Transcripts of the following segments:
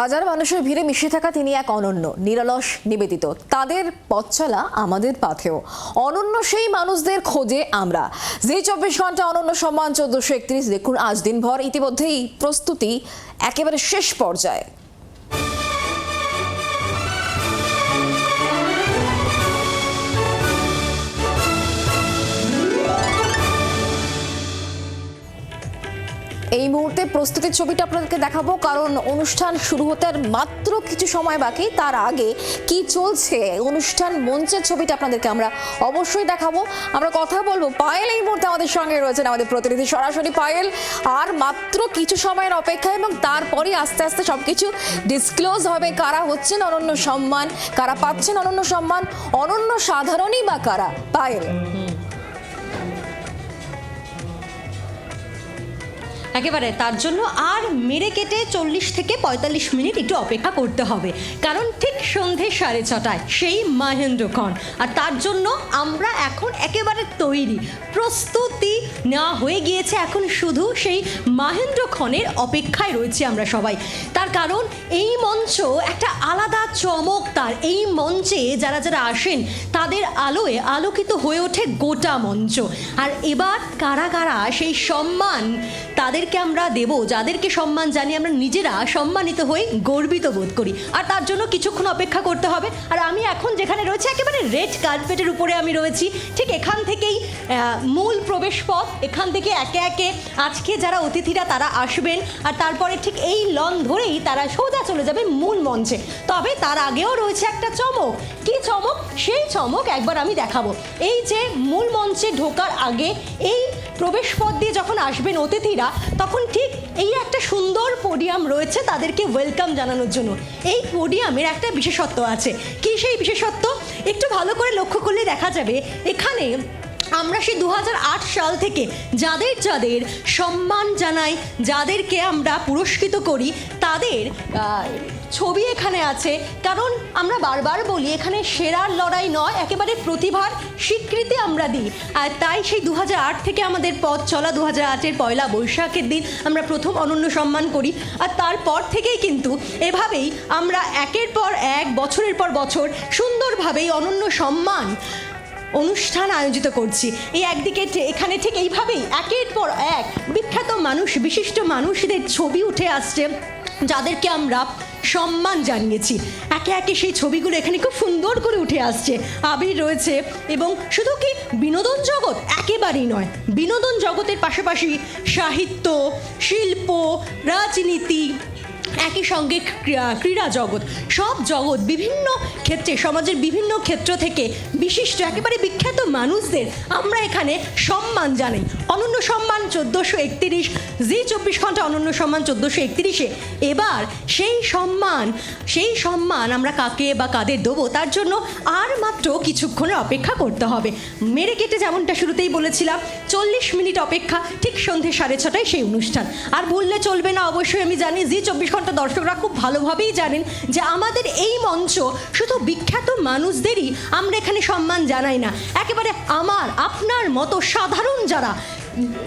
হাজার মানুষের ভিড়ে মিশে থাকা তিনি এক অনন্য, নিরলস, নিবেদিত। তাদের পথচলা আমাদের পাথেও। অনন্য সেই মানুষদের খোঁজে আমরা। যে চব্বিশ ঘণ্টা অনন্য সম্মান, চোদ্দশো একত্রিশ। দেখুন, আজ দিনভর ইতিমধ্যেই প্রস্তুতি একেবারে শেষ পর্যায়ে। প্রস্তুতির ছবিটা আপনাদেরকে দেখাবো, কারণ অনুষ্ঠান শুরু হতে মাত্র কিছু সময় বাকি। তার আগে কি চলছে অনুষ্ঠান মঞ্চের ছবিটা আপনাদেরকে আমরা অবশ্যই দেখাবো। আমরা কথা বলব পায়েল এই মুহূর্তে আমাদের সঙ্গে রয়েছেন আমাদের প্রতিনিধি। সরাসরি পায়েল, আর মাত্র কিছু সময়ের অপেক্ষা এবং তারপরে আস্তে আস্তে সব কিছু ডিসক্লোজ হবে। কারা হচ্ছেন অনন্য সম্মান, কারা পাচ্ছেন অনন্য সম্মান, অনন্য সাধারণই বা কারা? পায়েল। একেবারে, তার জন্য আর মেরে কেটে চল্লিশ থেকে পঁয়তাল্লিশ মিনিট একটু অপেক্ষা করতে হবে। কারণ ঠিক সন্ধে সাড়ে ছটায় সেই মহেন্দ্রক্ষণ আর তার জন্য আমরা এখন একেবারে তৈরি। প্রস্তুতি নেওয়া হয়ে গিয়েছে এখন শুধু সেই মহেন্দ্রক্ষণের অপেক্ষায় রয়েছি আমরা সবাই। তার কারণ এই মঞ্চ একটা আলাদা চমক তার। এই মঞ্চে যারা যারা আসেন, তাদের আলোয় আলোকিত হয়ে ওঠে গোটা মঞ্চ। আর এবার কারা কারা সেই সম্মান তাদেরকে আমরা দেব, যাদেরকে সম্মান জানি আমরা নিজেরা সম্মানিত হয়ে গর্বিত বোধ করি। আর তার জন্য কিছুক্ষণ অপেক্ষা করতে হবে। আর আমি এখন যেখানে রয়েছে, একেবারে রেড কার্পেটের উপরে আমি রয়েছি। ঠিক এখান থেকেই মূল প্রবেশ পথ এখান থেকে একে একে আজকে যারা অতিথিরা তারা আসবেন। আর তারপরে ঠিক এই লন ধরেই তারা সোজা চলে যাবে মূল মঞ্চে। তবে তার আগেও রয়েছে একটা চমক। কি চমক? সেই চমক একবার আমি দেখাবো। এই যে মূল মঞ্চে ঢোকার আগে এই প্রবেশ পথ দিয়ে যখন আসবেন অতিথিরা তখন ঠিক এই একটা সুন্দর পোডিয়াম রয়েছে তাদেরকে ওয়েলকাম জানানোর জন্য। এই পোডিয়ামের একটা বিশেষত্ব আছে। কি সেই বিশেষত্ব? একটু ভালো করে লক্ষ্য করলে দেখা যাবে এখানে আমরা সেই দু হাজার আট সাল থেকে যাদের যাদের সম্মান জানাই, যাদেরকে আমরা পুরস্কৃত করি, তাদের ছবি এখানে আছে। কারণ আমরা বারবার বলি, এখানে সেরার লড়াই নয়, একেবারে প্রতিভার স্বীকৃতি আমরা দিই। আর তাই সেই দু হাজার আট থেকে আমাদের পথ চলা দু হাজার আটের পয়লা বৈশাখের দিন আমরা প্রথম অনন্য সম্মান করি। আর তারপর থেকেই কিন্তু এভাবেই আমরা একের পর এক, বছরের পর বছর সুন্দরভাবেই অনন্য সম্মান অনুষ্ঠান আয়োজিত করছি। এই একদিকে এখানে ঠিক এইভাবেই একের পর এক বিখ্যাত মানুষ, বিশিষ্ট মানুষদের ছবি উঠে আসছে, যাদেরকে আমরা সম্মান জানিয়েছি। একে একে সেই ছবিগুলো এখানে খুব সুন্দর করে উঠে আসছে। আবির রয়েছে এবং শুধু কি বিনোদন জগৎ? একেবারেই নয়। বিনোদন জগতের পাশাপাশি সাহিত্য, শিল্প, রাজনীতি একই সঙ্গে ক্রীড়া- জগৎ। সব জগৎ বিভিন্ন ক্ষেত্রে, সমাজের বিভিন্ন ক্ষেত্র থেকে বিশিষ্ট, একেবারে বিখ্যাত মানুষদের আমরা এখানে সম্মান জানাই। অনন্য সম্মান চোদ্দোশো একত্রিশ, জি চব্বিশ ঘণ্টা অনন্য সম্মান চোদ্দোশো একত্রিশে। এবার সেই সম্মান সেই সম্মান আমরা কাকে বা কাদের দেবো, তার জন্য আর মাত্র কিছুক্ষণের অপেক্ষা করতে হবে। মেরে কেটে যেমনটা শুরুতেই বলেছিলাম, চল্লিশ মিনিট অপেক্ষা, ঠিক সন্ধে সাড়ে ছটায় সেই অনুষ্ঠান। আর বললে চলবে না, অবশ্যই আমি জানি, জি চব্বিশ ঘণ্টা দর্শকরা খুব ভালোভাবেই জানেন যে আমাদের এই মঞ্চ শুধু বিখ্যাত মানুষদেরই আমরা এখানে সম্মান জানাই না। একেবারে আমার, আপনার মতো সাধারণ যারা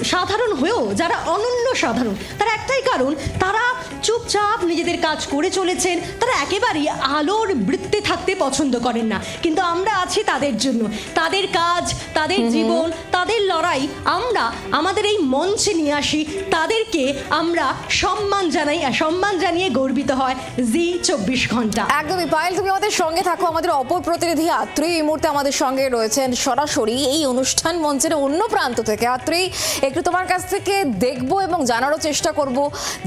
সাধারণ হয়েও যারা অনন্য সাধারণ তার একটাই কারণ তারা চুপচাপ নিজেদের কাজ করে চলেছেন তারা একেবারেই আলোর বৃত্তে থাকতে পছন্দ করেন না। কিন্তু আমরা আছি তাদের জন্য। তাদের কাজ তাদের জীবন তাদের লড়াই আমরা আমাদের এই মঞ্চে নিয়ে আসি তাদেরকে আমরা সম্মান জানাই সম্মান জানিয়ে গর্বিত হয় জি চব্বিশ ঘণ্টা। একদমই। পায়েল তুমি আমাদের সঙ্গে থাকো আমাদের অপর প্রতিনিধি আত্রি এই মুহূর্তে আমাদের সঙ্গে রয়েছেন সরাসরি এই অনুষ্ঠান মঞ্চের অন্য প্রান্ত থেকে। আত্রি একটু তোমার কাছ থেকে দেখব এবং জানারও চেষ্টা করব।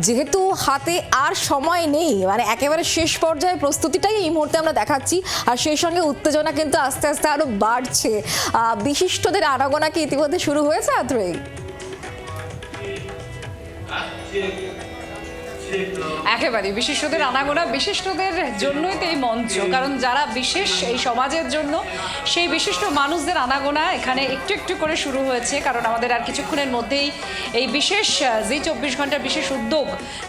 যেহেতু হাতে আর সময় নেই মানে একেবারে শেষ পর্যায়ে প্রস্তুতিটাই এই মুহূর্তে আমরা দেখাচ্ছি। আর সেই সঙ্গে উত্তেজনা কিন্তু আস্তে আস্তে আরও বাড়ছে। বিশিষ্টদের আনাগোনা কি ইতিমধ্যে শুরু হয়েছে আত্রি একেবারে বিশিষ্টদের আনাগোনা, বিশিষ্টদের জন্যই তো এই মঞ্চ, কারণ যারা বিশেষ এই সমাজের জন্য, সেই বিশিষ্ট মানুষদের আনাগোনা এখানে একটু একটু করে শুরু হয়েছে, কারণ আমাদের আর কিছুক্ষণের মধ্যেই এই বিশেষ জি চব্বিশ ঘণ্টার বিশেষ উদ্যোগ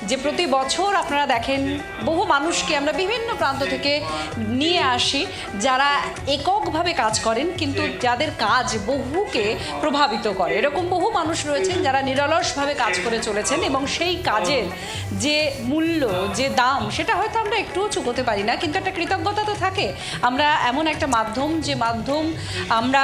যে প্রতি বছর আপনারা দেখেন বহু মানুষকে আমরা বিভিন্ন প্রান্ত থেকে নিয়ে আসি যারা এককভাবে কাজ করেন কিন্তু যাদের কাজ বহুকে প্রভাবিত করে। এরকম বহু মানুষ রয়েছেন যারা নিরলসভাবে কাজ করে চলেছেন এবং সেই কাজের যে মূল্য যে দাম সেটা হয়তো আমরা একটুও চুকোতে পারি না কিন্তু একটা কৃতজ্ঞতা তো থাকে। আমরা এমন একটা মাধ্যম যে মাধ্যম আমরা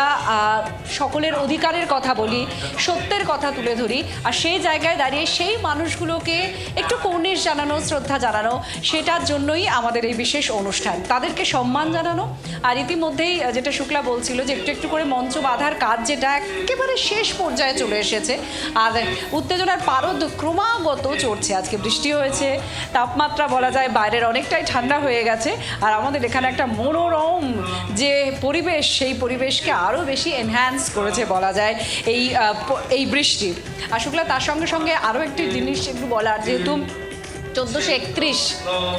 সকলের অধিকারের কথা বলি সত্যের কথা তুলে ধরি আর সেই জায়গায় দাঁড়িয়ে সেই মানুষগুলোকে একটু কর্নিশ জানানো শ্রদ্ধা জানানো সেটার জন্যই আমাদের এই বিশেষ অনুষ্ঠান। তাদেরকে সম্মান জানানো আর ইতিমধ্যেই যেটা শুক্লা বলছিল যে একটু একটু করে মঞ্চ বাঁধার কাজ যেটা একেবারে শেষ পর্যায়ে চলে এসেছে। আর উত্তেজনার পারদ ক্রমাগত চড়ছে। আজকে বৃষ্টি হয়েছে, তাপমাত্রা বলা যায় বাইরের অনেকটাই ঠান্ডা হয়ে গেছে। আর আমাদের এখানে একটা মনোরম যে পরিবেশ, সেই পরিবেশকে আরও বেশি এনহ্যান্স করেছে বলা যায় এই এই বৃষ্টি। আর শুক্লা, তার সঙ্গে সঙ্গে আরও একটি জিনিস একটু বলার, যেহেতু চোদ্দোশো একত্রিশ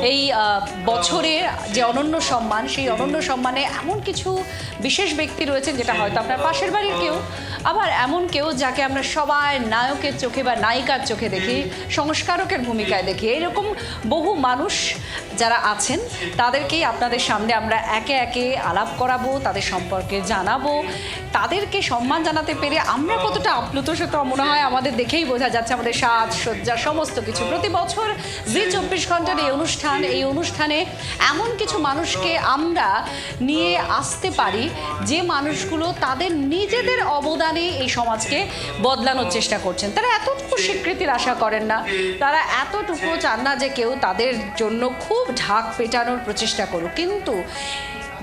এই আহ, বছরের যে অনন্য সম্মান সেই অনন্য সম্মানে এমন কিছু বিশেষ ব্যক্তি রয়েছেন যেটা হয়তো আপনার পাশের বাড়ির কেউ আবার এমন কেউ যাকে আমরা সবাই নায়কের চোখে বা নায়িকার চোখে দেখি সংস্কারকের ভূমিকায় দেখি। এরকম বহু মানুষ যারা আছেন তাদেরকেই আপনাদের সামনে আমরা একে একে আলাপ করাবো তাদের সম্পর্কে জানাব। তাদেরকে সম্মান জানাতে পেরে আমরা কতটা আপ্লুত সেটা মনে হয় আমাদের দেখেই বোঝা যাচ্ছে। আমাদের সাজ সজ্জা সমস্ত কিছু প্রতি বছর জি, চব্বিশ ঘণ্টার এই অনুষ্ঠান, এই অনুষ্ঠানে এমন কিছু মানুষকে আমরা নিয়ে আসতে পারি, যে মানুষগুলো তাদের নিজেদের অবদানে এই সমাজকে বদলানোর চেষ্টা করছেন। তারা এতটুকু স্বীকৃতির আশা করেন না। তারা এতটুকু চান না যে কেউ তাদের জন্য খুব ঢাক পেটানোর প্রচেষ্টা করুক। কিন্তু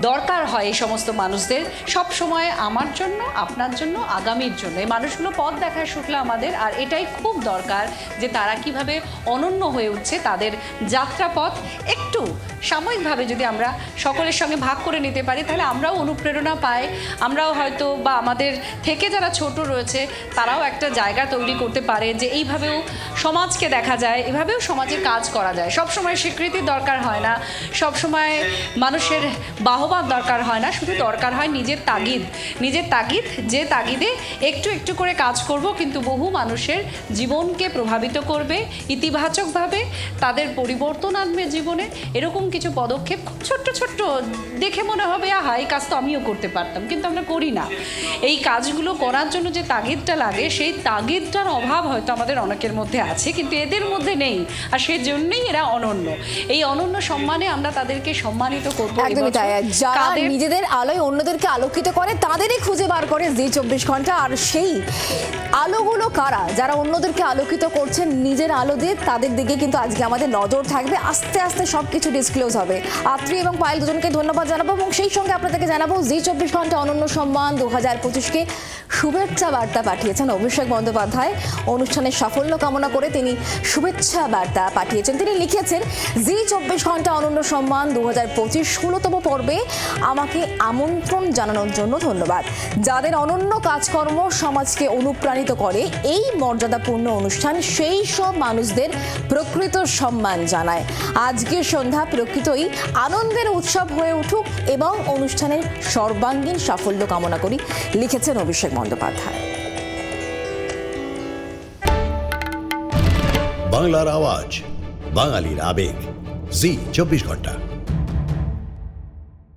দরকার হয় এই সমস্ত মানুষদের সব সময় আমার জন্য, আপনার জন্য, আগামীর জন্য। এই মানুষগুলো পথ দেখায় শুক্লা আমাদের, আর এটাই খুব দরকার যে তারা কীভাবে অনন্য হয়ে উঠছে তাদের যাত্রাপথ। একটু সাময়িকভাবে যদি আমরা সকলের সঙ্গে ভাগ করে নিতে পারি, তাহলে আমরাও অনুপ্রেরণা পাই। আমরাও হয়তো বা আমাদের থেকে যারা ছোট রয়েছে, তারাও একটা জায়গা তৈরি করতে পারে যে এইভাবেও সমাজকে দেখা যায়, এভাবেও সমাজে কাজ করা যায়। সব সময় স্বীকৃতির দরকার হয় না। সব সময় মানুষের বাহবার দরকার হয় না শুধু দরকার হয় নিজের তাগিদ। নিজের তাগিদ যে তাগিদে একটু একটু করে কাজ করব কিন্তু বহু মানুষের জীবনকে প্রভাবিত করবে ইতিবাচকভাবে তাদের পরিবর্তন আনবে জীবনে। এরকম কিছু পদক্ষেপ খুব ছোট্ট ছোট্ট দেখে মনে হবে আহা এই কাজ তো আমিও করতে পারতাম কিন্তু আমরা করি না। এই কাজগুলো করার জন্য যে তাগিদটা লাগে সেই তাগিদটার অভাব হয়তো আমাদের অনেকের মধ্যে আছে কিন্তু এদের মধ্যে নেই আর সেজন্যই এরা অনন্য। এই অনন্য সম্মানে আমরা তাদেরকে সম্মানিত করব যারা নিজেদের আলোয় অন্যদেরকে আলোকিত করে তাদেরই খুঁজে বার করে জি চব্বিশ ঘণ্টা। আর সেই আলোগুলো কারা? যারা অন্যদেরকে আলোকিত করছেন নিজের আলো দিয়ে তাদের দিকে কিন্তু আজকে আমাদের নজর থাকবে। আস্তে আস্তে সব কিছু ডিসক্লোজ হবে। আত্রি এবং পায়েল দুজনকে ধন্যবাদ জানাব এবং সেই সঙ্গে আপনাদেরকে জানাব জি চব্বিশ ঘণ্টা অনন্য সম্মান দু হাজার পঁচিশকে শুভেচ্ছা বার্তা পাঠিয়েছেন অভিষেক বন্দ্যোপাধ্যায়। অনুষ্ঠানের সাফল্য কামনা করে তিনি শুভেচ্ছা বার্তা পাঠিয়েছেন। তিনি লিখেছেন জি চব্বিশ ঘণ্টা অনন্য সম্মান দু হাজার পঁচিশ ষোলোতম পর্বে আমাকে আমন্ত্রণ জানানোর জন্য ধন্যবাদ। যাদের অনন্য কাজকর্ম সমাজকে অনুপ্রাণিত করে, এই মর্যাদাপূর্ণ অনুষ্ঠান সেই সব মানুষদের প্রকৃত সম্মান জানায়। আজকের সন্ধ্যা প্রকৃতই আনন্দের উৎসব হয়ে উঠুক এবং অনুষ্ঠানের সর্বাঙ্গীন সাফল্য কামনা করি, লিখেছেন অভিষেক বন্দ্যোপাধ্যায়। বাংলার আওয়াজ, বাঙালির আবেগ। জি, চব্বিশ ঘণ্টা।